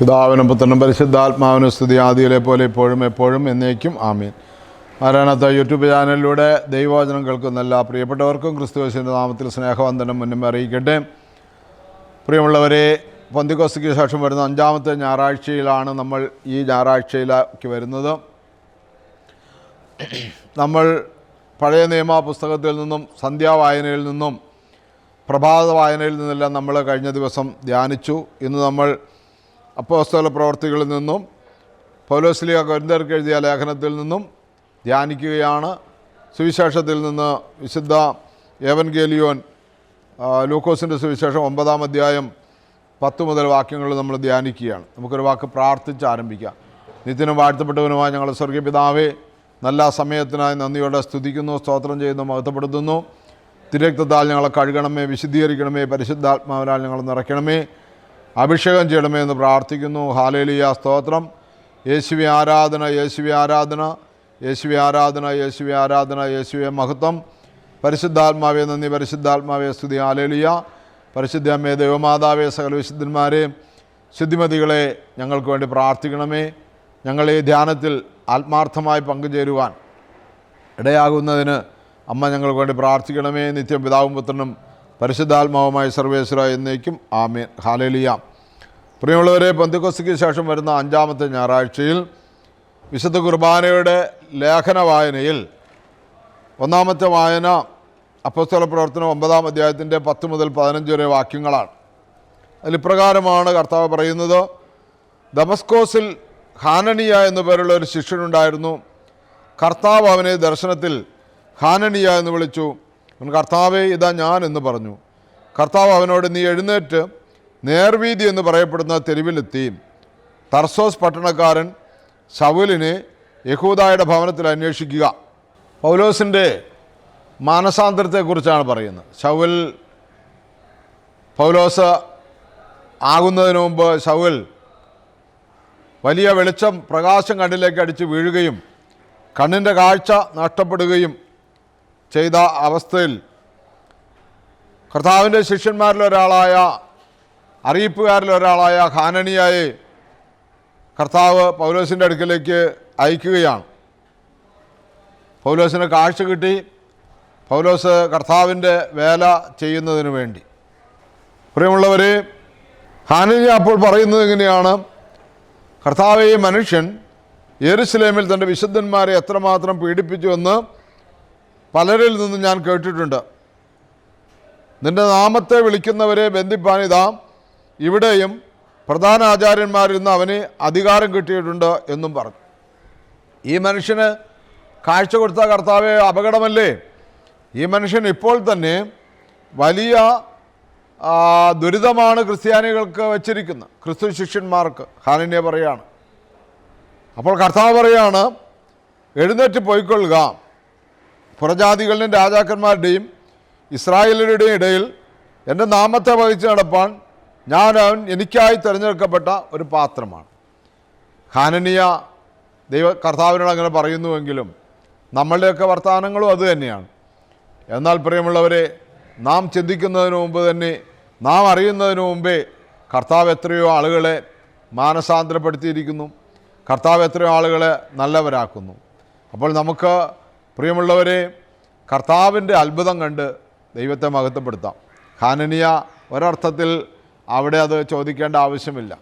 പിതാവിനും പുത്രനും പരിശുദ്ധാത്മാവിനും സ്തുതി. ആദിയിലെ പോലെ ഇപ്പോഴും എപ്പോഴും എന്നേക്കും ആമീൻ. ആരാണത്തെ യൂട്യൂബ് ചാനലിലൂടെ ദൈവവചനം കേൾക്കുന്ന എല്ലാ പ്രിയപ്പെട്ടവർക്കും ക്രിസ്തുവശിന്റെ നാമത്തിൽ സ്നേഹവന്ദനം മുന്നും അറിയിക്കട്ടെ. പ്രിയമുള്ളവരെ പന്തികോസ്തിക്ക് ശേഷം വരുന്ന അഞ്ചാമത്തെ ഞായറാഴ്ചയിലാണ് നമ്മൾ ഈ ഞായറാഴ്ചയിലേക്ക് വരുന്നത്. നമ്മൾ പഴയ നിയമ പുസ്തകത്തിൽ നിന്നും സന്ധ്യാവായനയിൽ നിന്നും പ്രഭാത വായനയിൽ നിന്നെല്ലാം നമ്മൾ കഴിഞ്ഞ ദിവസം ധ്യാനിച്ചു. ഇന്ന് നമ്മൾ അപ്പോസ്തല പ്രവർത്തികളിൽ നിന്നും പൗലോസ്ലിയ കൊരിന്തർക്ക് എഴുതിയ ലേഖനത്തിൽ നിന്നും ധ്യാനിക്കുകയാണ്. സുവിശേഷത്തിൽ നിന്ന് വിശുദ്ധ ഏവൻഗേലിയോൻ ഗേലിയോൻ ലൂക്കോസിന്റെ സുവിശേഷം ഒമ്പതാം അധ്യായം പത്ത് മുതൽ വാക്യങ്ങൾ നമ്മൾ ധ്യാനിക്കുകയാണ്. നമുക്കൊരു വാക്ക് പ്രാർത്ഥിച്ച് ആരംഭിക്കാം. നിത്യനും വാഴ്ത്തപ്പെട്ടവനുമായ ഞങ്ങളുടെ സ്വർഗീയ പിതാവേ നല്ല സമയത്തിനായി നന്ദിയോടെ സ്തുതിക്കുന്നു സ്തോത്രം ചെയ്യുന്നു മഹത്വപ്പെടുത്തുന്നു. തിരക്തത്താൽ ഞങ്ങളെ കഴുകണമേ വിശുദ്ധീകരിക്കണമേ പരിശുദ്ധാത്മാവിനാൽ ഞങ്ങൾ നിറയ്ക്കണമേ. അഭിഷേകം ചെയ്യണമേ എന്ന് പ്രാർത്ഥിക്കുന്നു. ഹാലേലിയ. സ്തോത്രം. യേശുവി ആരാധന യേശുവി ആരാധന യേശുവി ആരാധന യേശുവി ആരാധന യേശുവെ മഹത്വം. പരിശുദ്ധാത്മാവെ നന്ദി. പരിശുദ്ധാത്മാവെ സ്തുതി. ഹാലേലിയ. പരിശുദ്ധമ്മേ ദൈവമാതാവേ സകല വിശുദ്ധന്മാരെ ശുദ്ധിമതികളെ ഞങ്ങൾക്ക് വേണ്ടി പ്രാർത്ഥിക്കണമേ. ഞങ്ങൾ ഈ ധ്യാനത്തിൽ ആത്മാർത്ഥമായി പങ്കുചേരുവാൻ ഇടയാകുന്നതിന് അമ്മ ഞങ്ങൾക്ക് വേണ്ടി പ്രാർത്ഥിക്കണമേ. നിത്യം പിതാവും പുത്രനും പരിശുദ്ധാത്മാവുമായ സർവേശ്വര എന്നേക്കും. ആമേൻ. ഹാലേലിയ. പ്രിയമുള്ളവരെ പന്തിക്കൊസ്തിക്ക് ശേഷം വരുന്ന അഞ്ചാമത്തെ ഞായറാഴ്ചയിൽ വിശുദ്ധ കുർബാനയുടെ ലേഖന വായനയിൽ ഒന്നാമത്തെ വായന അപ്പസ്തല പ്രവർത്തനം ഒമ്പതാം അധ്യായത്തിന്റെ പത്ത് മുതൽ പതിനഞ്ച് വരെ വാക്യങ്ങളാണ്. അതിലിപ്രകാരമാണ് കർത്താവ് പറയുന്നത്. ദമസ്കോസിൽ ഹാനണിയ എന്നു പേരുള്ള ഒരു ശിഷ്യനുണ്ടായിരുന്നു. കർത്താവ് അവനെ ദർശനത്തിൽ ഹാനണിയ എന്ന് വിളിച്ചു. അവൻ കർത്താവേ ഇതാ ഞാൻ എന്ന് പറഞ്ഞു. കർത്താവ് അവനോട് നീ എഴുന്നേറ്റ് നേർവീതി എന്ന് പറയപ്പെടുന്ന തെരുവിലെത്തി. തർസോസ് പട്ടണക്കാരൻ ശൗലിനെ യഹൂദായുടെ ഭവനത്തിൽ അന്വേഷിക്കുക. പൗലോസിന്റെ മാനസാന്തരത്തെക്കുറിച്ചാണ് പറയുന്നത്. ശൗൽ പൗലോസ് ആകുന്നതിന് മുമ്പ് ശൗൽ വലിയ വെളിച്ചം പ്രകാശം കണ്ണിലേക്ക് അടിച്ച് വീഴുകയും കണ്ണിന്റെ കാഴ്ച നഷ്ടപ്പെടുകയും ചെയ്ത അവസ്ഥയിൽ കർത്താവിന്റെ ശിഷ്യന്മാരിലൊരാളായ അറിയിപ്പുകാരിലൊരാളായ ഹാനനിയായെ കർത്താവ് പൗലോസിന്റെ അടുക്കിലേക്ക് അയക്കുകയാണ്. പൗലോസിന് കാഴ്ച കിട്ടി. പൗലോസ് കർത്താവിന്റെ വേല ചെയ്യുന്നതിന് വേണ്ടി. പ്രിയമുള്ളവർ ഹാനനിയ അപ്പോൾ പറയുന്നത് എങ്ങനെയാണ്? കർത്താവ് ഈ മനുഷ്യൻ യെരുസലേമിൽ തന്റെ വിശുദ്ധന്മാരെ എത്രമാത്രം പീഡിപ്പിച്ചുവെന്ന് പലരിൽ നിന്നും ഞാൻ കേട്ടിട്ടുണ്ട്. നിന്റെ നാമത്തെ വിളിക്കുന്നവരെ ബന്ധിപ്പാനിതാ ഇവിടെയും പ്രധാന ആചാര്യന്മാരിൽ നിന്ന് അവന് അധികാരം കിട്ടിയിട്ടുണ്ട് എന്നും പറഞ്ഞു. ഈ മനുഷ്യന് കാഴ്ച കൊടുത്ത കർത്താവെ അപകടമല്ലേ? ഈ മനുഷ്യൻ ഇപ്പോൾ തന്നെ വലിയ ദുരിതമാണ് ക്രിസ്ത്യാനികൾക്ക് വച്ചിരിക്കുന്നത്. ക്രിസ്തു ശിഷ്യന്മാർക്ക്. ഹാനിനെ പറയാണ്. അപ്പോൾ കർത്താവ് പറയാണ് എഴുന്നേറ്റ് പോയിക്കൊള്ളുക. പുറജാതികളുടെയും രാജാക്കന്മാരുടെയും ഇസ്രായേലരുടെയും ഇടയിൽ എന്റെ നാമത്തെ വഹിച്ച് നടപ്പാൻ ഞാൻ അവൻ എനിക്കായി തിരഞ്ഞെടുക്കപ്പെട്ട ഒരു പാത്രമാണ്. ഹാനനിയ ദൈവ കർത്താവിനോട് അങ്ങനെ പറയുന്നുവെങ്കിലും നമ്മളുടെയൊക്കെ വർത്തമാനങ്ങളും അത് തന്നെയാണ്. എന്നാൽ പ്രിയമുള്ളവരെ നാം ചിന്തിക്കുന്നതിന് മുമ്പ് തന്നെ നാം അറിയുന്നതിന് മുമ്പേ കർത്താവ് എത്രയോ ആളുകളെ മാനസാന്തരപ്പെടുത്തിയിരിക്കുന്നു. കർത്താവ് എത്രയോ ആളുകളെ നല്ലവരാക്കുന്നു. അപ്പോൾ നമുക്ക് പ്രിയമുള്ളവരെ കർത്താവിന്റെ അത്ഭുതം കണ്ട് ദൈവത്തെ മഹത്വപ്പെടുത്താം. ഹാനനിയ ഒരർത്ഥത്തിൽ അവിടെ അത് ചോദിക്കേണ്ട ആവശ്യമില്ല.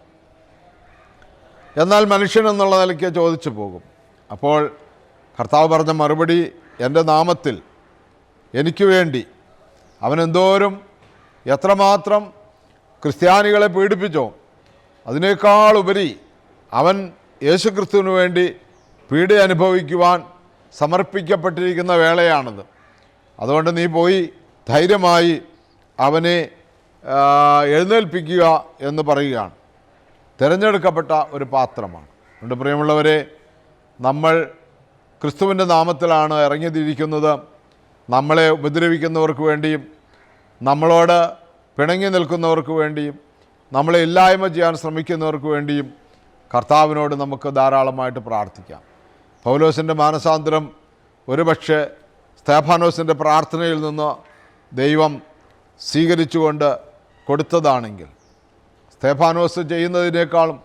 എന്നാൽ മനുഷ്യൻ എന്നുള്ള നിലയ്ക്ക് ചോദിച്ചു പോകും. അപ്പോൾ കർത്താവ് പറഞ്ഞ മറുപടി എന്റെ നാമത്തിൽ എനിക്ക് വേണ്ടി അവനെന്തോരും എത്രമാത്രം ക്രിസ്ത്യാനികളെ പീഡിപ്പിച്ചോ അതിനേക്കാളുപരി അവൻ യേശുക്രിസ്തുവിന് വേണ്ടി പീഡ അനുഭവിക്കുവാൻ സമർപ്പിക്കപ്പെട്ടിരിക്കുന്ന വേളയാണത്. അതുകൊണ്ട് നീ പോയി ധൈര്യമായി അവനെ എഴുന്നേൽപ്പിക്കുക എന്ന് പറയുകയാണ്. തിരഞ്ഞെടുക്കപ്പെട്ട ഒരു പാത്രമാണ്. അതുകൊണ്ട് പ്രിയമുള്ളവരെ നമ്മൾ ക്രിസ്തുവിന്റെ നാമത്തിലാണ് ഇറങ്ങിത്തിരിക്കുന്നത്. നമ്മളെ ഉപദ്രവിക്കുന്നവർക്ക് വേണ്ടിയും നമ്മളോട് പിണങ്ങി നിൽക്കുന്നവർക്ക് വേണ്ടിയും നമ്മളെ ഇല്ലായ്മ ചെയ്യാൻ ശ്രമിക്കുന്നവർക്ക് വേണ്ടിയും കർത്താവിനോട് നമുക്ക് ധാരാളമായിട്ട് പ്രാർത്ഥിക്കാം. പൗലോസിന്റെ മാനസാന്തരം ഒരുപക്ഷെ സ്തേഫാനോസിന്റെ പ്രാർത്ഥനയിൽ നിന്ന് ദൈവം സ്വീകരിച്ചുകൊണ്ട് കൊടുത്തതാണെങ്കിൽ സ്തേഫാനോസ് ചെയ്യുന്നതിനേക്കാളും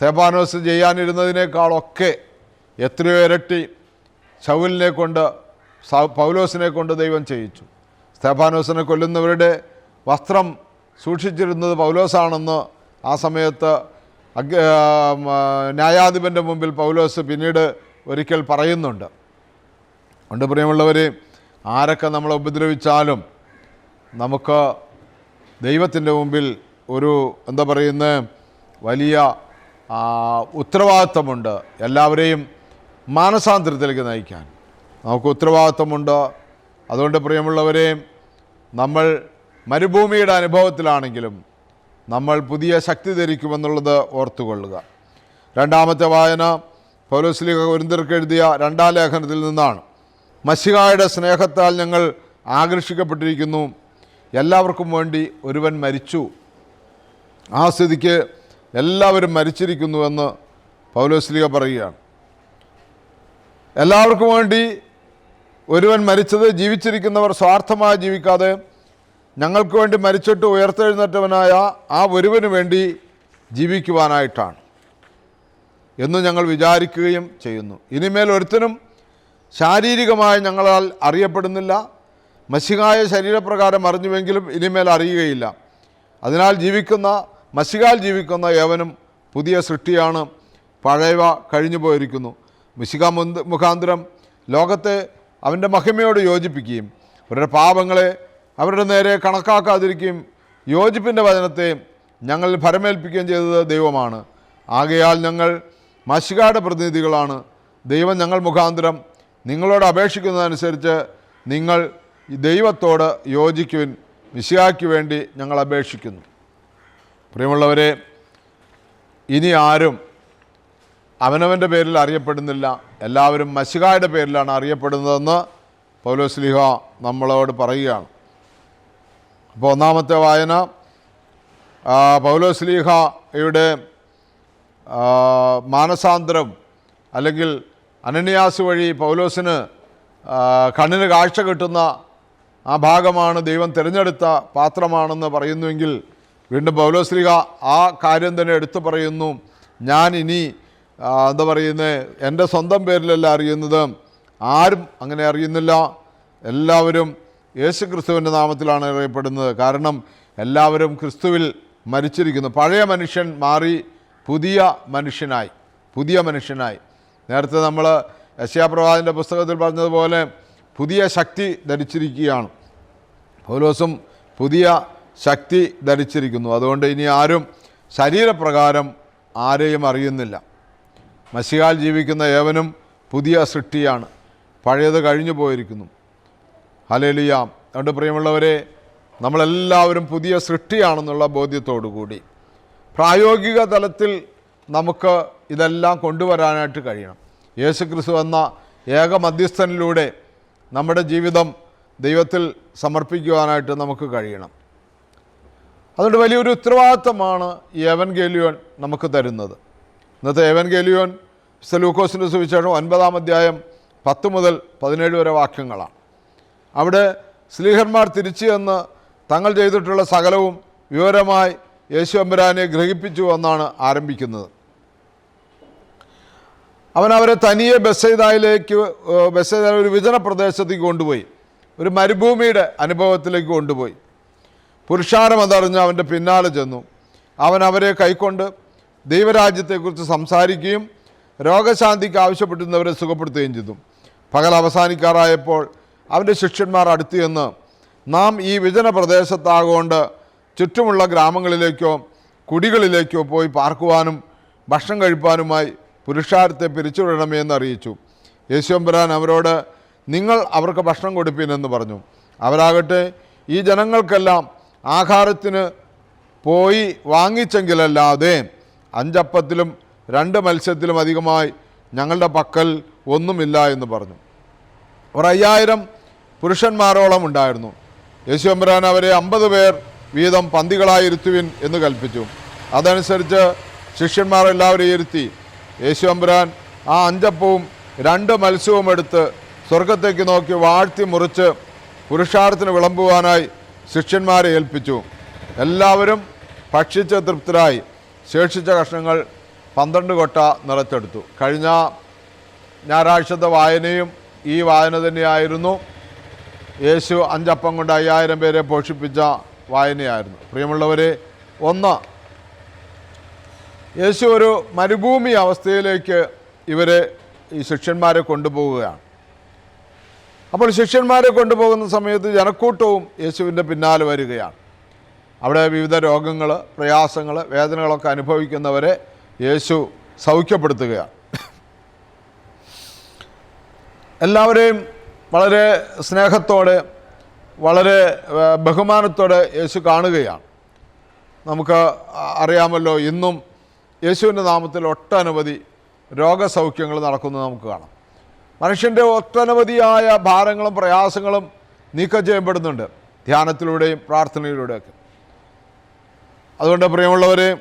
സ്തേഫാനോസ് ചെയ്യാനിരുന്നതിനേക്കാളൊക്കെ എത്രയോ ഇരട്ടി ശൗലിനെ കൊണ്ട് പൗലോസിനെ കൊണ്ട് ദൈവം ചെയ്യിച്ചു. സ്തേഫാനോസിനെ കൊല്ലുന്നവരുടെ വസ്ത്രം സൂക്ഷിച്ചിരുന്നത് പൗലോസാണെന്ന് ആ സമയത്ത് ന്യായാധിപന്റെ മുമ്പിൽ പൗലോസ് പിന്നീട് ഒരിക്കൽ പറയുന്നുണ്ട്. ഉണ്ട് പ്രിയമുള്ളവർ ആരൊക്കെ നമ്മളെ ഉപദ്രവിച്ചാലും നമുക്ക് ദൈവത്തിന്റെ മുമ്പിൽ ഒരു എന്താ പറയുന്ന വലിയ ഉത്തരവാദിത്വമുണ്ട് എല്ലാവരെയും മാനസാന്തരത്തിലേക്ക് നയിക്കാൻ. നമുക്ക് ഉത്തരവാദിത്വമുണ്ട്. അതുകൊണ്ട് പ്രിയമുള്ളവരെ നമ്മൾ മരുഭൂമിയുടെ അനുഭവത്തിലാണെങ്കിലും നമ്മൾ പുതിയ ശക്തി ധരിക്കുമെന്നുള്ളത് ഓർത്തുകൊള്ളുക. രണ്ടാമത്തെ വായന പൗലോസ്ലിക കുരിന്തർക്ക് എഴുതിയ രണ്ടാം ലേഖനത്തിൽ നിന്നാണ്. മഷികായുടെ സ്നേഹത്താൽ ഞങ്ങൾ ആകർഷിക്കപ്പെട്ടിരിക്കുന്നു. എല്ലാവർക്കും വേണ്ടി ഒരുവൻ മരിച്ചു. ആ സ്ഥിതിക്ക് എല്ലാവരും മരിച്ചിരിക്കുന്നുവെന്ന് പൗലോസ്ലിക പറയുകയാണ്. എല്ലാവർക്കും വേണ്ടി ഒരുവൻ മരിച്ചത് ജീവിച്ചിരിക്കുന്നവർ സ്വാർത്ഥമായി ജീവിക്കാതെ ഞങ്ങൾക്ക് വേണ്ടി മരിച്ചിട്ട് ഉയർത്തെഴുന്നേറ്റവനായ ആ ഒരുവന് വേണ്ടി ജീവിക്കുവാനായിട്ടാണ് എന്ന് ഞങ്ങൾ വിചാരിക്കുകയും ചെയ്യുന്നു. ഇനിമേൽ ഒരുത്തനും ശാരീരികമായി ഞങ്ങളാൽ അറിയപ്പെടുന്നില്ല. മസികായ ശരീരപ്രകാരം അറിഞ്ഞുവെങ്കിലും ഇനിമേൽ അറിയുകയില്ല. അതിനാൽ ജീവിക്കുന്ന മസികാൽ ജീവിക്കുന്ന ഏവനും പുതിയ സൃഷ്ടിയാണ്. പഴയവ കഴിഞ്ഞു പോയിരിക്കുന്നു. മിശിക മുഖാന്തരം ലോകത്തെ അവന്റെ മഹിമയോട് യോജിപ്പിക്കുകയും അവരുടെ പാപങ്ങളെ അവരുടെ നേരെ കണക്കാക്കാതിരിക്കുകയും യോജിപ്പിന്റെ വചനത്തെ ഞങ്ങൾ ഭരമേൽപ്പിക്കുകയും ചെയ്തത് ദൈവമാണ്. ആകയാൽ ഞങ്ങൾ മശികയുടെ പ്രതിനിധികളാണ്. ദൈവം ഞങ്ങൾ മുഖാന്തരം നിങ്ങളോട് അപേക്ഷിക്കുന്നതനുസരിച്ച് നിങ്ങൾ ദൈവത്തോട് യോജിക്കുവിൻ മിശിഹായ്ക്ക് വേണ്ടി ഞങ്ങൾ അപേക്ഷിക്കുന്നു. പ്രിയമുള്ളവരെ ഇനി ആരും അവനവന്റെ പേരിൽ അറിയപ്പെടുന്നില്ല. എല്ലാവരും മഷികായുടെ പേരിലാണ് അറിയപ്പെടുന്നതെന്ന് പൗലോസ്ലിഹ നമ്മളോട് പറയുകയാണ്. അപ്പോൾ ഒന്നാമത്തെ വായന പൗലോസ്ലീഹയുടെ മാനസാന്തരം അല്ലെങ്കിൽ അനന്യാസ് വഴി പൗലോസിന് കണ്ണിന് കാഴ്ച കിട്ടുന്ന ആ ഭാഗമാണ് ദൈവം തിരഞ്ഞെടുത്ത പാത്രമാണെന്ന് പറയുന്നുവെങ്കിൽ വീണ്ടും പൗലോസ്ലീഹ ആ കാര്യം തന്നെ എടുത്തു പറയുന്നു. ഞാൻ ഇനി എന്താ പറയുന്നത് എന്റെ സ്വന്തം പേരിലല്ല അറിയുന്നത്. ആരും അങ്ങനെ അറിയുന്നില്ല. എല്ലാവരും യേശു ക്രിസ്തുവിന്റെ നാമത്തിലാണ് അറിയപ്പെടുന്നത്. കാരണം എല്ലാവരും ക്രിസ്തുവിൽ മരിച്ചിരിക്കുന്നു. പഴയ മനുഷ്യൻ മാറി പുതിയ മനുഷ്യനായി. പുതിയ മനുഷ്യനായി. നേരത്തെ നമ്മൾ യശയാപ്രവാദിന്റെ പുസ്തകത്തിൽ പറഞ്ഞതുപോലെ പുതിയ ശക്തി ധരിച്ചിരിക്കുകയാണ്. പൗലോസും പുതിയ ശക്തി ധരിച്ചിരിക്കുന്നു. അതുകൊണ്ട് ഇനി ആരും ശരീരപ്രകാരം ആരെയും അറിയുന്നില്ല. മസിഹാൽ ജീവിക്കുന്ന ഏവനും പുതിയ സൃഷ്ടിയാണ്. പഴയത് കഴിഞ്ഞു പോയിരിക്കുന്നു ഹലേലിയാം അതുകൊണ്ട് പ്രിയമുള്ളവരെ നമ്മളെല്ലാവരും പുതിയ സൃഷ്ടിയാണെന്നുള്ള ബോധ്യത്തോടു കൂടി പ്രായോഗിക തലത്തിൽ നമുക്ക് ഇതെല്ലാം കൊണ്ടുവരാനായിട്ട് കഴിയണം. യേശു ക്രിസ്തു എന്ന ഏക മധ്യസ്ഥനിലൂടെ നമ്മുടെ ജീവിതം ദൈവത്തിൽ സമർപ്പിക്കുവാനായിട്ട് നമുക്ക് കഴിയണം. അതുകൊണ്ട് വലിയൊരു ഉത്തരവാദിത്തമാണ് ഈ എവൻ ഗേലിയോൻ നമുക്ക് തരുന്നത്. ഇന്നത്തെ എവൻ ഗേലിയോൻ സെലൂക്കോസിന്റെ സുവിശേഷം ഒൻപതാം അധ്യായം പത്ത് മുതൽ പതിനേഴ് വരെ വാക്യങ്ങളാണ്. അവിടെ സ്ലീഹന്മാർ തിരിച്ചു എന്ന് തങ്ങൾ ചെയ്തിട്ടുള്ള സകലവും വിവരമായി യേശു അമ്പരാനെ ഗ്രഹിപ്പിച്ചു എന്നാണ് ആരംഭിക്കുന്നത്. അവൻ അവരെ തനിയെ ബസ്സൈദായിലേക്ക് ബസ്സൈദ ഒരു വിജന പ്രദേശത്തേക്ക് കൊണ്ടുപോയി. ഒരു മരുഭൂമിയുടെ അനുഭവത്തിലേക്ക് കൊണ്ടുപോയി. പുരുഷാരം അതറിഞ്ഞ് അവന്റെ പിന്നാലെ ചെന്നു. അവൻ അവരെ കൈക്കൊണ്ട് ദൈവരാജ്യത്തെക്കുറിച്ച് സംസാരിക്കുകയും രോഗശാന്തിക്ക് ആവശ്യപ്പെട്ടിരുന്നവരെ സുഖപ്പെടുത്തുകയും ചെയ്തു. പകൽ അവസാനിക്കാറായപ്പോൾ അവന്റെ ശിഷ്യന്മാർ അടുത്ത് ചെന്ന് നാം ഈ വിജന പ്രദേശത്താകൊണ്ട് ചുറ്റുമുള്ള ഗ്രാമങ്ങളിലേക്കോ കുടികളിലേക്കോ പോയി പാർക്കുവാനും ഭക്ഷണം കഴിപ്പാനുമായി പുരുഷാരത്തെ പിരിച്ചുവിടണമേ എന്ന് അറിയിച്ചു. യേശുവരാൻ അവരോട് നിങ്ങൾ അവർക്ക് ഭക്ഷണം കൊടുപ്പീനെന്ന് പറഞ്ഞു. അവരാകട്ടെ ഈ ജനങ്ങൾക്കെല്ലാം ആഹാരത്തിന് പോയി വാങ്ങിച്ചെങ്കിലല്ലാതെ അഞ്ചപ്പത്തിലും രണ്ട് മത്സ്യത്തിലും അധികമായി ഞങ്ങളുടെ പക്കൽ ഒന്നുമില്ല എന്ന് പറഞ്ഞു. അവർ അയ്യായിരം പുരുഷന്മാരോളം ഉണ്ടായിരുന്നു. യേശു എമ്പുരാൻ അവരെ അമ്പത് പേർ വീതം പന്തികളായി ഇരുത്തുവിൻ എന്ന് കൽപ്പിച്ചു. അതനുസരിച്ച് ശിഷ്യന്മാർ എല്ലാവരെയും ഇരുത്തി യേശു എമ്പുരാൻ ആ അഞ്ചപ്പവും രണ്ട് മത്സ്യവും എടുത്ത് സ്വർഗത്തേക്ക് നോക്കി വാഴ്ത്തി മുറിച്ച് പുരുഷാർത്ഥത്തിന് വിളമ്പുവാനായി ശിഷ്യന്മാരെ ഏൽപ്പിച്ചു. എല്ലാവരും ഭക്ഷിച്ച് തൃപ്തരായി. ശേഷിച്ച കഷ്ണങ്ങൾ പന്ത്രണ്ട് കൊട്ട നിറച്ചെടുത്തു. കഴിഞ്ഞ ഞായറാഴ്ചത്തെ വായനയും ഈ വായന തന്നെയായിരുന്നു. യേശു അഞ്ചപ്പം കൊണ്ട് അയ്യായിരം പേരെ പോഷിപ്പിച്ച വായനയായിരുന്നു. പ്രിയമുള്ളവരെ ഒന്ന് യേശു ഒരു മരുഭൂമി അവസ്ഥയിലേക്ക് ഇവരെ ഈ ശിഷ്യന്മാരെ കൊണ്ടുപോവുകയാണ്. അപ്പോൾ ശിഷ്യന്മാരെ കൊണ്ടുപോകുന്ന സമയത്ത് ജനക്കൂട്ടവും യേശുവിന്റെ പിന്നാലെ വരികയാണ്. അവിടെ വിവിധ രോഗങ്ങൾ പ്രയാസങ്ങൾ വേദനകളൊക്കെ അനുഭവിക്കുന്നവരെ യേശു സൗഖ്യപ്പെടുത്തുകയാണ്. എല്ലാവരെയും വളരെ സ്നേഹത്തോടെ വളരെ ബഹുമാനത്തോടെ യേശു കാണുകയാണ്. നമുക്ക് അറിയാമല്ലോ ഇന്നും യേശുവിന്റെ നാമത്തിൽ ഒട്ടനവധി രോഗസൗഖ്യങ്ങൾ നടക്കുന്നത് നമുക്ക് കാണാം. മനുഷ്യന്റെ ഒട്ടനവധിയായ ഭാരങ്ങളും പ്രയാസങ്ങളും നീക്കം ചെയ്യപ്പെടുന്നുണ്ട് ധ്യാനത്തിലൂടെയും പ്രാർത്ഥനയിലൂടെയൊക്കെ. അതുകൊണ്ട് പ്രിയമുള്ളവരെ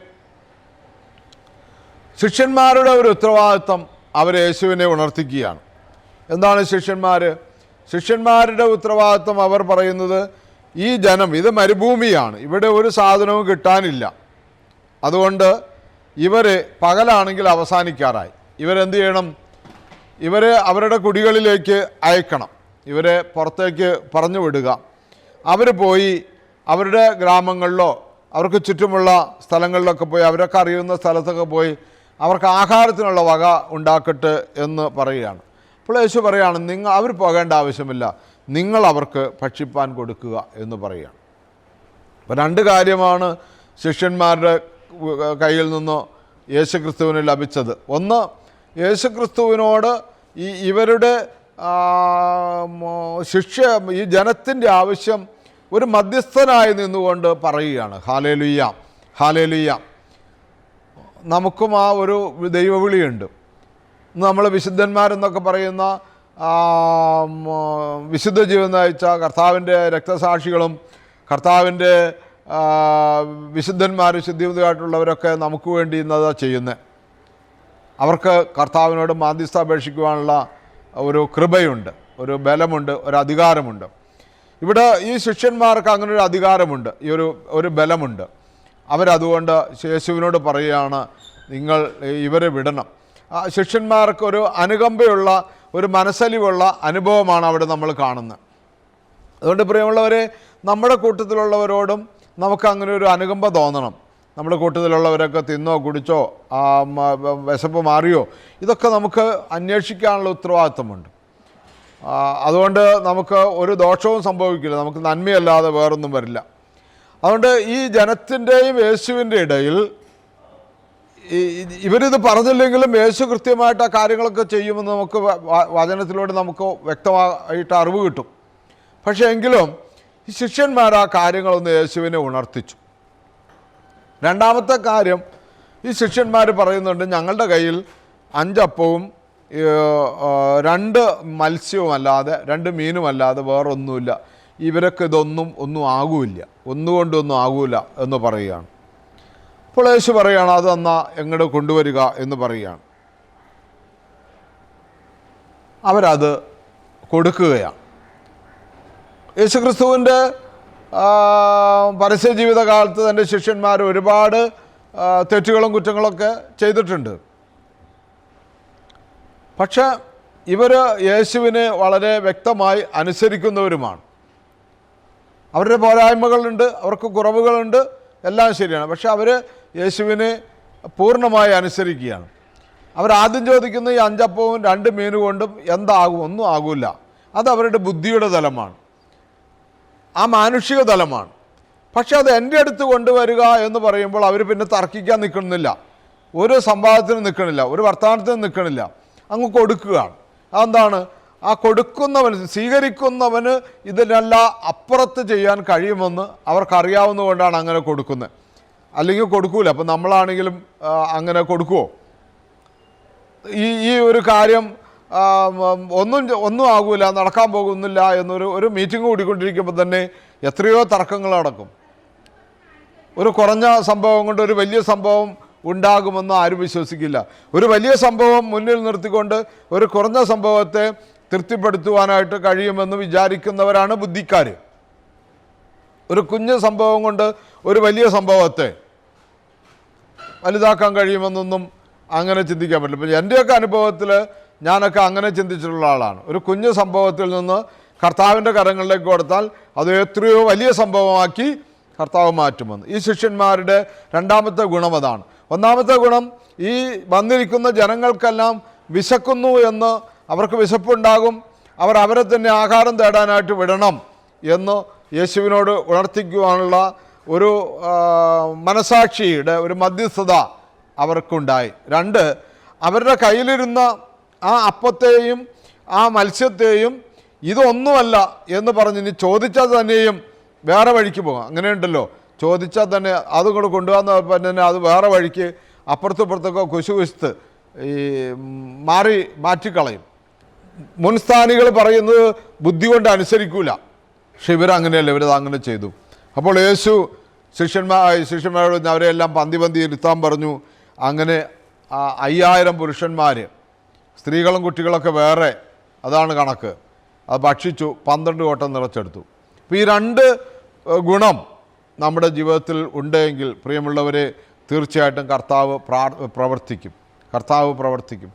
ശിഷ്യന്മാരുടെ ഒരു ഉത്തരവാദിത്വം അവർ യേശുവിനെ ഉണർത്തിക്കുകയാണ്. എന്താണ് ശിഷ്യന്മാർ ശിഷ്യന്മാരുടെ ഉത്തരവാദിത്വം അവർ പറയുന്നത് ഈ ജനം ഇത് മരുഭൂമിയാണ്. ഇവിടെ ഒരു സാധനവും കിട്ടാനില്ല. അതുകൊണ്ട് ഇവർ പകലാണെങ്കിൽ അവസാനിക്കാറായി. ഇവരെന്ത് ചെയ്യണം? ഇവരെ അവരുടെ കുടികളിലേക്ക് അയക്കണം. ഇവരെ പുറത്തേക്ക് പറഞ്ഞു വിടുക. അവർ പോയി അവരുടെ ഗ്രാമങ്ങളിലോ അവർക്ക് ചുറ്റുമുള്ള സ്ഥലങ്ങളിലൊക്കെ പോയി അവരൊക്കെ അറിയുന്ന സ്ഥലത്തൊക്കെ പോയി അവർക്ക് ആഹാരത്തിനുള്ള വക ഉണ്ടാക്കട്ടെ എന്ന് പറയുകയാണ്. അപ്പോൾ യേശു പറയുകയാണ് നിങ്ങൾ അവർ പോകേണ്ട ആവശ്യമില്ല. നിങ്ങൾ അവർക്ക് ഭക്ഷിപ്പാൻ കൊടുക്കുക എന്ന് പറയുകയാണ് അപ്പോൾ രണ്ട് കാര്യമാണ് ശിഷ്യന്മാരുടെ കയ്യിൽ നിന്ന് യേശുക്രിസ്തുവിന് ലഭിച്ചത്. ഒന്ന് യേശുക്രിസ്തുവിനോട് ഈ ഇവരുടെ ശിക്ഷ ഈ ജനത്തിന്റെ ആവശ്യം ഒരു മധ്യസ്ഥനായി നിന്നുകൊണ്ട് പറയുകയാണ്. ഹാലേലുയ്യ ഹാലേലുയ്യ നമുക്കും ആ ഒരു ദൈവവിളിയുണ്ട്. നമ്മൾ വിശുദ്ധന്മാരെന്നൊക്കെ പറയുന്ന വിശുദ്ധ ജീവൻ നയിച്ച കർത്താവിന്റെ രക്തസാക്ഷികളും കർത്താവിന്റെ വിശുദ്ധന്മാർ വിശുദ്ധന്മാരും ശുദ്ധിയുതമായിട്ടുള്ളവരൊക്കെ നമുക്ക് വേണ്ടി ഇന്നത് ചെയ്യുന്നത് അവർക്ക് കർത്താവിനോട് മാധ്യസ്ഥ അപേക്ഷിക്കുവാനുള്ള ഒരു കൃപയുണ്ട് ഒരു ബലമുണ്ട് ഒരു അധികാരമുണ്ട്. ഇവിടെ ഈ ശിഷ്യന്മാർക്ക് അങ്ങനെ ഒരു അധികാരമുണ്ട് ഈ ഒരു ഒരു ബലമുണ്ട്. അവരതുകൊണ്ട് യേശുവിനോട് പറയുകയാണ് നിങ്ങൾ ഇവരെ വിടണം. ആ ശിഷ്യന്മാർക്ക് ഒരു അനുകമ്പയുള്ള ഒരു മനസ്സലിവുള്ള അനുഭവമാണ് അവിടെ നമ്മൾ കാണുന്നത്. അതുകൊണ്ട് പ്രിയമുള്ളവരെ നമ്മുടെ കൂട്ടത്തിലുള്ളവരോടും നമുക്ക് അങ്ങനെ ഒരു അനുകമ്പ തോന്നണം. നമ്മുടെ കൂട്ടത്തിലുള്ളവരൊക്കെ തിന്നോ കുടിച്ചോ വിശപ്പ് മാറിയോ ഇതൊക്കെ നമുക്ക് അന്വേഷിക്കാനുള്ള ഉത്തരവാദിത്വമുണ്ട്. അതുകൊണ്ട് നമുക്ക് ഒരു ദോഷവും സംഭവിക്കില്ല. നമുക്ക് നന്മയല്ലാതെ വേറൊന്നും വരില്ല. അതുകൊണ്ട് ഈ ജനത്തിന്റെയും യേശുവിന്റെ ഇടയിൽ ഇവരിത് പറഞ്ഞില്ലെങ്കിലും യേശു കൃത്യമായിട്ട് ആ കാര്യങ്ങളൊക്കെ ചെയ്യുമെന്ന് നമുക്ക് വചനത്തിലൂടെ നമുക്ക് വ്യക്തമായിട്ട് അറിവ് കിട്ടും. പക്ഷേ എങ്കിലും ശിഷ്യന്മാർ ആ കാര്യങ്ങളൊന്ന് യേശുവിനെ ഉണർത്തിച്ചു. രണ്ടാമത്തെ കാര്യം ഈ ശിഷ്യന്മാർ പറയുന്നുണ്ട് ഞങ്ങളുടെ കയ്യിൽ അഞ്ചപ്പവും രണ്ട് മത്സ്യവുമല്ലാതെ രണ്ട് മീനുമല്ലാതെ വേറൊന്നുമില്ല. ഇവരൊക്കെ ഇതൊന്നും ഒന്നും ആകൂല്ല. ഒന്നുകൊണ്ടൊന്നും ആകൂല എന്ന് പറയുകയാണ്. അപ്പോൾ യേശു പറയുകയാണ് അത് എന്നാ എങ്ങോട്ട് കൊണ്ടുവരിക എന്ന് പറയുകയാണ്. അവരത് കൊടുക്കുകയാണ്. യേശുക്രിസ്തുവിന്റെ പരസ്യ ജീവിതകാലത്ത് തന്റെ ശിഷ്യന്മാർ ഒരുപാട് തെറ്റുകളും കുറ്റങ്ങളൊക്കെ ചെയ്തിട്ടുണ്ട്. പക്ഷെ ഇവർ യേശുവിനെ വളരെ വ്യക്തമായി അനുസരിക്കുന്നവരുമാണ്. അവരുടെ പോരായ്മകളുണ്ട് അവർക്ക് കുറവുകളുണ്ട് എല്ലാം ശരിയാണ്. പക്ഷെ അവർ യേശുവിനെ പൂർണമായി അനുസരിക്കുകയാണ്. അവരാദ്യം ചോദിക്കുന്ന ഈ അഞ്ചപ്പവും രണ്ട് മീനും കൊണ്ടും എന്താകും? ഒന്നും ആകില്ല. അത് അവരുടെ ബുദ്ധിയുടെ തലമാണ്. ആ മാനുഷിക തലമാണ്. പക്ഷെ അത് എന്റെ അടുത്ത് കൊണ്ടുവരിക എന്ന് പറയുമ്പോൾ അവർ പിന്നെ തർക്കിക്കാൻ നിൽക്കുന്നില്ല. ഒരു സംവാദത്തിനും നിൽക്കണില്ല ഒരു വർത്തമാനത്തിനും നിൽക്കണില്ല അങ്ങ് കൊടുക്കുകയാണ്. അതെന്താണ്? ആ കൊടുക്കുന്നവന് സ്വീകരിക്കുന്നവന് ഇതിനെല്ലാം അപ്പുറത്ത് ചെയ്യാൻ കഴിയുമെന്ന് അവർക്കറിയാവുന്നതുകൊണ്ടാണ് അങ്ങനെ കൊടുക്കുന്നത്. അല്ലെങ്കിൽ കൊടുക്കൂല. അപ്പം നമ്മളാണെങ്കിലും അങ്ങനെ കൊടുക്കുമോ ഈ ഈ ഒരു കാര്യം ഒന്നും ഒന്നും ആകൂല നടക്കാൻ പോകുന്നില്ല എന്നൊരു ഒരു മീറ്റിംഗ് കൂടിക്കൊണ്ടിരിക്കുമ്പോൾ തന്നെ എത്രയോ തർക്കങ്ങൾ നടക്കും ഒരു കുറഞ്ഞ സംഭവം കൊണ്ട് ഒരു വലിയ സംഭവം ഉണ്ടാകുമെന്ന് ആരും വിശ്വസിക്കില്ല. ഒരു വലിയ സംഭവം മുന്നിൽ നിർത്തിക്കൊണ്ട് ഒരു കുറഞ്ഞ സംഭവത്തെ തൃപ്തിപ്പെടുത്തുവാനായിട്ട് കഴിയുമെന്ന് വിചാരിക്കുന്നവരാണ് ബുദ്ധിക്കാർ ഒരു കുഞ്ഞു സംഭവം കൊണ്ട് ഒരു വലിയ സംഭവത്തെ വലുതാക്കാൻ കഴിയുമെന്നൊന്നും അങ്ങനെ ചിന്തിക്കാൻ പറ്റില്ല. ഇപ്പം എന്റെയൊക്കെ അനുഭവത്തിൽ ഞാനൊക്കെ അങ്ങനെ ചിന്തിച്ചിട്ടുള്ള ആളാണ്. ഒരു കുഞ്ഞു സംഭവത്തിൽ നിന്ന് കർത്താവിന്റെ കരങ്ങളിലേക്ക് കൊടുത്താൽ അത് എത്രയോ വലിയ സംഭവമാക്കി കർത്താവ് മാറ്റുമെന്ന്. ഈ ശിഷ്യന്മാരുടെ രണ്ടാമത്തെ ഗുണം അതാണ്. ഒന്നാമത്തെ ഗുണം ഈ വന്നിരിക്കുന്ന ജനങ്ങൾക്കെല്ലാം വിശക്കുന്നു എന്ന് അവർക്ക് വിശപ്പുണ്ടാകും. അവർ അവരെ തന്നെ ആഹാരം തേടാനായിട്ട് വിടണം എന്ന് യേശുവിനോട് ഉണർത്തിക്കുവാനുള്ള ഒരു മനസാക്ഷിയുടെ ഒരു മധ്യസ്ഥത അവർക്കുണ്ടായി. രണ്ട് അവരുടെ കയ്യിലിരുന്ന ആ അപ്പത്തെയും ആ മത്സ്യത്തെയും ഇതൊന്നുമല്ല എന്ന് പറഞ്ഞ് ഇനി ചോദിച്ചാൽ തന്നെയും വേറെ വഴിക്ക് പോകും. അങ്ങനെയുണ്ടല്ലോ. ചോദിച്ചാൽ തന്നെ അതും കൂടെ കൊണ്ടുപോകാന്ന് തന്നെ അത് വേറെ വഴിക്ക് അപ്പുറത്തും ഇപ്പുറത്തൊക്കെ കുശു കുശുത്ത് ഈ മാറി മാറ്റിക്കളയും. മുൻസ്ഥാനികൾ പറയുന്നത് ബുദ്ധി കൊണ്ട് അനുസരിക്കൂല. പക്ഷെ ഇവരങ്ങനെയല്ല. ഇവരത് അങ്ങനെ ചെയ്തു. അപ്പോൾ യേശു ശിഷ്യന്മാർ ശിഷ്യന്മാരോട് അവരെല്ലാം പന്തി പന്തി ഇരുത്താൻ പറഞ്ഞു. അങ്ങനെ അയ്യായിരം പുരുഷന്മാർ സ്ത്രീകളും കുട്ടികളൊക്കെ വേറെ അതാണ് കണക്ക്. അത് ഭക്ഷിച്ചു പന്ത്രണ്ട് കോട്ടം നിറച്ചെടുത്തു. അപ്പോൾ ഈ രണ്ട് ഗുണം നമ്മുടെ ജീവിതത്തിൽ ഉണ്ടെങ്കിൽ പ്രിയമുള്ളവരെ തീർച്ചയായിട്ടും കർത്താവ് പ്രാ പ്രവർത്തിക്കും. കർത്താവ് പ്രവർത്തിക്കും.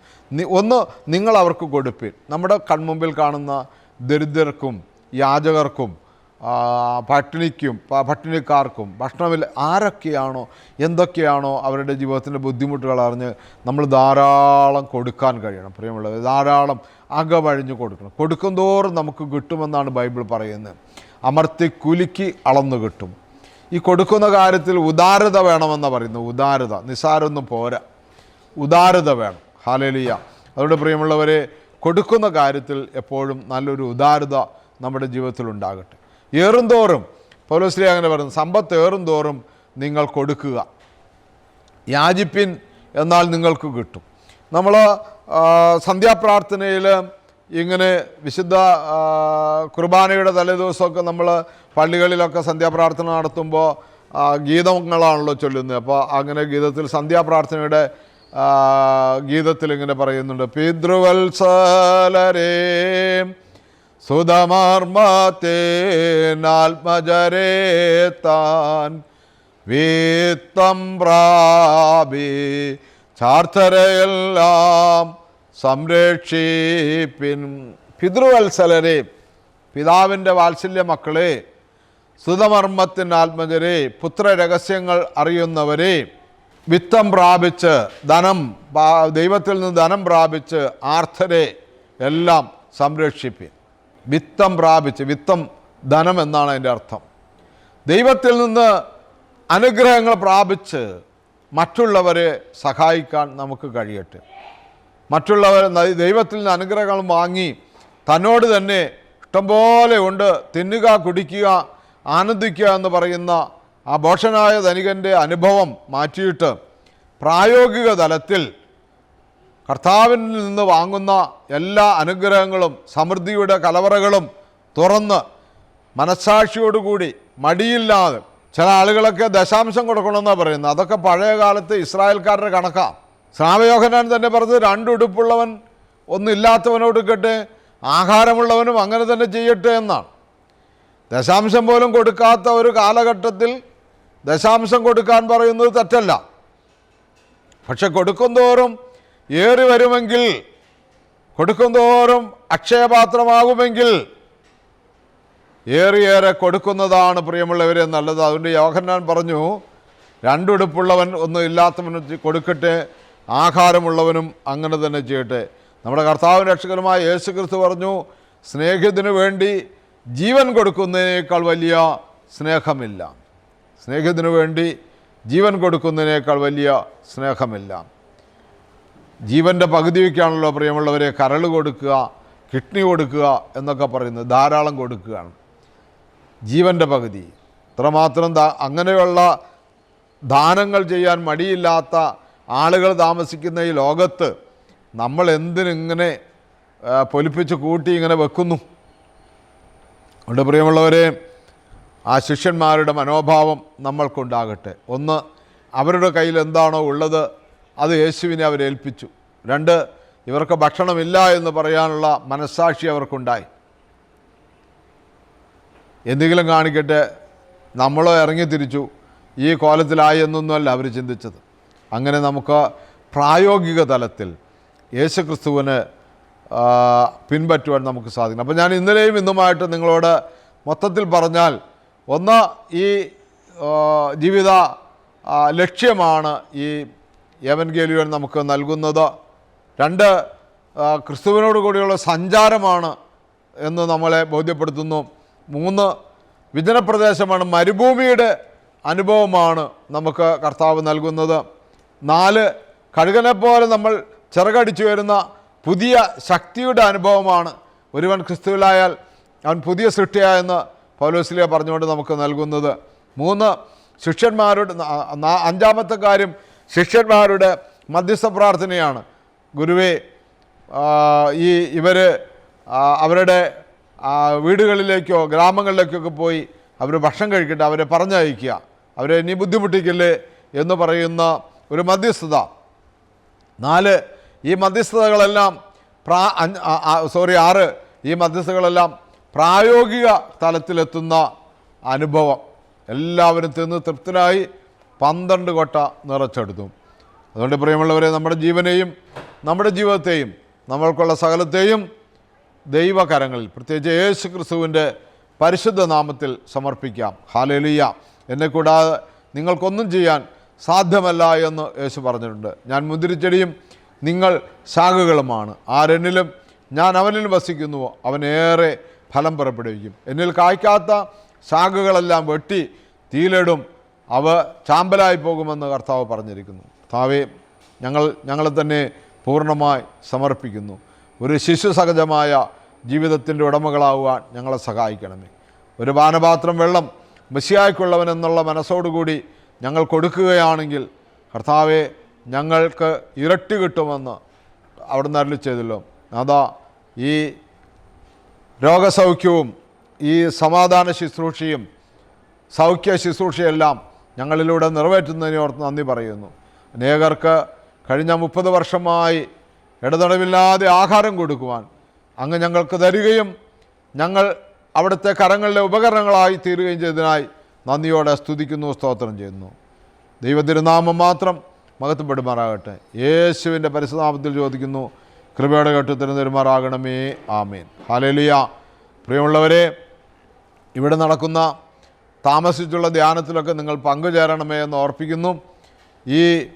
ഒന്ന് നിങ്ങൾ അവർക്ക് കൊടുപ്പിൻ. നമ്മുടെ കൺമുമ്പിൽ കാണുന്ന ദരിദ്രർക്കും യാചകർക്കും പട്ടിണിക്കും പട്ടിണിക്കാർക്കും ഭക്ഷണമില്ല. ആരൊക്കെയാണോ എന്തൊക്കെയാണോ അവരുടെ ജീവിതത്തിന്റെ ബുദ്ധിമുട്ടുകൾ അറിഞ്ഞ് നമ്മൾ ധാരാളം കൊടുക്കാൻ കഴിയണം. പ്രിയമുള്ളത് ധാരാളം അകവഴിഞ്ഞ് കൊടുക്കണം. കൊടുക്കും തോറും നമുക്ക് കിട്ടുമെന്നാണ് ബൈബിൾ പറയുന്നത്. അമർത്തി കുലുക്കി അളന്നു കിട്ടും. ഈ കൊടുക്കുന്ന കാര്യത്തിൽ ഉദാരത വേണമെന്ന് പറയുന്നു ഉദാരത നിസാരമൊന്നും പോരാ. ഉദാരത വേണം. ഹാലലിയ. അതുകൊണ്ട് പ്രിയമുള്ളവരെ കൊടുക്കുന്ന കാര്യത്തിൽ എപ്പോഴും നല്ലൊരു ഉദാരത നമ്മുടെ ജീവിതത്തിൽ ഉണ്ടാകട്ടെ. ഏറുംതോറും പൗലോശ്രീ അങ്ങനെ പറയുന്നു സമ്പത്ത് ഏറുംതോറും നിങ്ങൾ കൊടുക്കുക. യാചിപ്പിൻ എന്നാൽ നിങ്ങൾക്ക് കിട്ടും. നമ്മൾ സന്ധ്യാപ്രാർത്ഥനയിൽ ഇങ്ങനെ വിശുദ്ധ കുർബാനയുടെ തലേദിവസമൊക്കെ നമ്മൾ പള്ളികളിലൊക്കെ സന്ധ്യാപ്രാർത്ഥന നടത്തുമ്പോൾ ഗീതങ്ങളാണല്ലോ ചൊല്ലുന്നത്. അപ്പോൾ അങ്ങനെ ഗീതത്തിൽ സന്ധ്യാപ്രാർത്ഥനയുടെ ഗീതത്തിൽ ഇങ്ങനെ പറയുന്നുണ്ട് പിതൃവത്സലരേ സുതമർമ്മത്തേനാത്മജരേ താൻ വീത്തം പ്രാപി ചാർത്തരയെല്ലാം സംരക്ഷിപ്പിൻ. പിതൃവത്സലരെ പിതാവിന്റെ വാത്സല്യ മക്കളെ സുതമർമ്മത്തിന്റെ ആത്മജരെ പുത്രരഹസ്യങ്ങൾ അറിയുന്നവരെ വിത്തം പ്രാപിച്ച് ധനം ദൈവത്തിൽ നിന്ന് ധനം പ്രാപിച്ച് ആർത്തരെ എല്ലാം സംരക്ഷിപ്പിൻ. വിത്തം പ്രാപിച്ച് വിത്തം ധനം എന്നാണ് അതിന്റെ അർത്ഥം. ദൈവത്തിൽ നിന്ന് അനുഗ്രഹങ്ങൾ പ്രാപിച്ച് മറ്റുള്ളവരെ സഹായിക്കാൻ നമുക്ക് കഴിയട്ടെ. മറ്റുള്ളവർ ദൈവത്തിൽ നിന്ന് അനുഗ്രഹങ്ങൾ വാങ്ങി തന്നോട് തന്നെ ഇഷ്ടംപോലെ ഉണ്ട് തിന്നുക കുടിക്കുക ആനന്ദിക്കുക എന്ന് പറയുന്ന ആ ഭോഷനായ ധനികന്റെ അനുഭവം മാറ്റിയിട്ട് പ്രായോഗിക തലത്തിൽ കർത്താവിൽ നിന്ന് വാങ്ങുന്ന എല്ലാ അനുഗ്രഹങ്ങളും സമൃദ്ധിയുടെ കലവറകളും തുറന്ന് മനസ്സാക്ഷിയോടുകൂടി മടിയില്ലാതെ ചില ആളുകളൊക്കെ ദശാംശം കൊടുക്കണമെന്നാണ് പറയുന്നത്. അതൊക്കെ പഴയ കാലത്ത് ഇസ്രായേൽക്കാരുടെ കണക്കാണ് സ്നാമയോഹനാൻ തന്നെ പറഞ്ഞത് രണ്ടുടുപ്പുള്ളവൻ ഉടുപ്പുള്ളവൻ ഒന്നില്ലാത്തവനോട് എടുക്കട്ടെ ആഹാരമുള്ളവനും അങ്ങനെ തന്നെ ചെയ്യട്ടെ എന്നാണ്. ദശാംശം പോലും കൊടുക്കാത്ത ഒരു കാലഘട്ടത്തിൽ ദശാംശം കൊടുക്കാൻ പറയുന്നത് തെറ്റല്ല. പക്ഷെ കൊടുക്കുന്തോറും ഏറി വരുമെങ്കിൽ കൊടുക്കുന്തോറും അക്ഷയപാത്രമാകുമെങ്കിൽ ഏറിയേറെ കൊടുക്കുന്നതാണ് പ്രിയമുള്ളവരെ നല്ലത്. അതുകൊണ്ട് യോഹന്നാൻ പറഞ്ഞു രണ്ടുടുപ്പുള്ളവൻ ഒന്നും ഇല്ലാത്തവനും കൊടുക്കട്ടെ ആഹാരമുള്ളവനും അങ്ങനെ തന്നെ ചെയ്യട്ടെ. നമ്മുടെ കർത്താവിന് രക്ഷകരമായ യേശു ക്രിസ്തു പറഞ്ഞു സ്നേഹത്തിന് വേണ്ടി ജീവൻ കൊടുക്കുന്നതിനേക്കാൾ വലിയ സ്നേഹമില്ല. സ്നേഹത്തിന് വേണ്ടി ജീവൻ കൊടുക്കുന്നതിനേക്കാൾ വലിയ സ്നേഹമില്ല. ജീവന്റെ പകുതിയൊക്കെയാണല്ലോ പ്രിയമുള്ളവരെ കരൾ കൊടുക്കുക കിഡ്നി കൊടുക്കുക എന്നൊക്കെ പറയുന്നത് ധാരാളം കൊടുക്കുകയാണ്. ജീവന്റെ പകുതി. ഇത്രമാത്രം അങ്ങനെയുള്ള ദാനങ്ങൾ ചെയ്യാൻ മടിയില്ലാത്ത ആളുകൾ താമസിക്കുന്ന ഈ ലോകത്ത് നമ്മൾ എന്തിനിങ്ങനെ പൊലിപ്പിച്ച് കൂട്ടി ഇങ്ങനെ വെക്കുന്നു? അതുകൊണ്ട് പ്രിയമുള്ളവരെ ആ ശിഷ്യന്മാരുടെ മനോഭാവം നമ്മൾക്കുണ്ടാകട്ടെ. ഒന്ന് അവരുടെ കയ്യിൽ എന്താണോ ഉള്ളത് അത് യേശുവിനെ അവരേൽപ്പിച്ചു രണ്ട് ഇവർക്ക് ഭക്ഷണമില്ല എന്ന് പറയാനുള്ള മനസ്സാക്ഷി അവർക്കുണ്ടായി. എന്തെങ്കിലും കാണിക്കട്ടെ നമ്മളോ ഇറങ്ങി തിരിച്ചു. ഈ കോലത്തിലായി എന്നൊന്നുമല്ല അവർ ചിന്തിച്ചത്. അങ്ങനെ നമുക്ക് പ്രായോഗിക തലത്തിൽ യേശുക്രിസ്തുവിന് പിൻപറ്റുവാൻ നമുക്ക് സാധിക്കണം. അപ്പോൾ ഞാൻ ഇന്നലെയും ഇന്നുമായിട്ട് നിങ്ങളോട് മൊത്തത്തിൽ പറഞ്ഞാൽ ഒന്ന് ഈ ജീവിത ലക്ഷ്യമാണ് ഈ യവൻഗേലിയൻ നമുക്ക് നൽകുന്നത്. രണ്ട് ക്രിസ്തുവിനോട് കൂടിയുള്ള സഞ്ചാരമാണ് എന്ന് നമ്മളെ ബോധ്യപ്പെടുത്തുന്നു. മൂന്ന് വിജനപ്രദേശമാണ് മരുഭൂമിയുടെ അനുഭവമാണ് നമുക്ക് കർത്താവ് നൽകുന്നത്. നാല് കഴുകനെ പോലെ നമ്മൾ ചിറകടിച്ചു വരുന്ന പുതിയ ശക്തിയുടെ അനുഭവമാണ്. ഒരുവൻ ക്രിസ്തുവിലായാൽ അവൻ പുതിയ സൃഷ്ടിയായെന്ന് പൗലോസിലെ പറഞ്ഞുകൊണ്ട് നമുക്ക് നൽകുന്നത്. മൂന്ന് ശിഷ്യന്മാരുടെ അഞ്ചാമത്തെ കാര്യം ശിഷ്യന്മാരുടെ മധ്യസ്ഥ പ്രാർത്ഥനയാണ്. ഗുരുവെ ഈ ഇവർ അവരുടെ വീടുകളിലേക്കോ ഗ്രാമങ്ങളിലേക്കൊക്കെ പോയി അവർ ഭക്ഷണം കഴിക്കട്ടെ അവരെ പറഞ്ഞയക്കുക അവരെ ഇനി ബുദ്ധിമുട്ടിക്കില്ലേ എന്ന് പറയുന്ന ഒരു മധ്യസ്ഥത. നാല് ഈ മധ്യസ്ഥതകളെല്ലാം പ്രാ സോറി ആറ് ഈ മധ്യസ്ഥതകളെല്ലാം പ്രായോഗിക തലത്തിലെത്തുന്ന അനുഭവം. എല്ലാവരും തിന്ന് തൃപ്തരായി പന്ത്രണ്ട് കൊട്ട നിറച്ചെടുത്തു. അതുകൊണ്ട് പ്രിയമുള്ളവരെ നമ്മുടെ ജീവനെയും നമ്മുടെ ജീവിതത്തെയും നമ്മൾക്കുള്ള സകലത്തെയും ദൈവകരങ്ങളിൽ പ്രത്യേകിച്ച് യേശു ക്രിസ്തുവിന്റെ പരിശുദ്ധ നാമത്തിൽ സമർപ്പിക്കാം. ഹാലലിയ എന്നെ കൂടാതെ നിങ്ങൾക്കൊന്നും ചെയ്യാൻ സാധ്യമല്ല എന്ന് യേശു പറഞ്ഞിട്ടുണ്ട്. ഞാൻ മുന്തിരിച്ചെടിയും നിങ്ങൾ ശാഖകളുമാണ്. ആരെന്നിലും ഞാൻ അവനിൽ വസിക്കുന്നുവോ അവനേറെ ഫലം പുറപ്പെടുവിക്കും. എന്നിൽ കായ്ക്കാത്ത ശാഖകളെല്ലാം വെട്ടി തീയിലിടും. അവ ചാമ്പലായി പോകുമെന്ന് കർത്താവ് പറഞ്ഞിരിക്കുന്നു. കർത്താവെ ഞങ്ങൾ ഞങ്ങളെ തന്നെ പൂർണമായി സമർപ്പിക്കുന്നു. ഒരു ശിശു സഹജമായ ജീവിതത്തിന്റെ ഉടമകളാകുവാൻ ഞങ്ങളെ സഹായിക്കണമേ. ഒരു പാനപാത്രം വെള്ളം എന്നുള്ള മനസ്സോടുകൂടി ഞങ്ങൾ കൊടുക്കുകയാണെങ്കിൽ കർത്താവെ ഞങ്ങൾക്ക് ഇരട്ടി കിട്ടുമെന്ന് അവിടുന്ന് അരളി ചെയ്തല്ലോ. അതാ ഈ രോഗസൗഖ്യവും ഈ സമാധാന ശുശ്രൂഷയും സൗഖ്യ ശുശ്രൂഷയെല്ലാം ഞങ്ങളിലൂടെ നിറവേറ്റുന്നതിനെ ഓർത്ത് നന്ദി പറയുന്നു. അനേകർക്ക് കഴിഞ്ഞ മുപ്പത് വർഷമായി ഇടതടവില്ലാതെ ആഹാരം കൊടുക്കുവാൻ അങ്ങ് ഞങ്ങൾക്ക് തരികയും ഞങ്ങൾ അവിടുത്തെ കരങ്ങളിലെ ഉപകരണങ്ങളായി തീരുകയും ചെയ്തതിനായി നന്ദിയോടെ സ്തുതിക്കുന്നു സ്തോത്രം ചെയ്യുന്നു. ദൈവതിരുനാമം മാത്രം മഹത്വപ്പെടുമാറാകട്ടെ. യേശുവിന്റെ പരിശുനാമത്തിൽ ചോദിക്കുന്നു കൃപയുടെ കേട്ട് തിരുമാറാകണമേ. ആമേൻ. ഹാലേലിയ പ്രിയമുള്ളവരെ ഇവിടെ നടക്കുന്ന താമസിച്ചുള്ള ധ്യാനത്തിലൊക്കെ നിങ്ങൾ പങ്കുചേരണമേ എന്ന് ഓർപ്പിക്കുന്നു. ഈ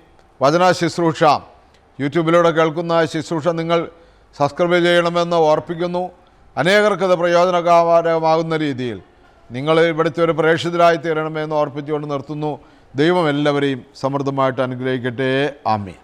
വചന ശുശ്രൂഷ യൂട്യൂബിലൂടെ കേൾക്കുന്ന ശുശ്രൂഷ നിങ്ങൾ സബ്സ്ക്രൈബ് ചെയ്യണമെന്ന് ഓർപ്പിക്കുന്നു. അനേകർക്കത് പ്രയോജനകരമാകുന്ന രീതിയിൽ നിങ്ങൾ ഇവിടുത്തെ ഒരു പ്രേക്ഷിതരായി തീരണമെന്ന് ഓർപ്പിച്ചുകൊണ്ട് നിർത്തുന്നു. ദൈവം എല്ലാവരെയും സമൃദ്ധമായിട്ട് അനുഗ്രഹിക്കട്ടെ. ആമേ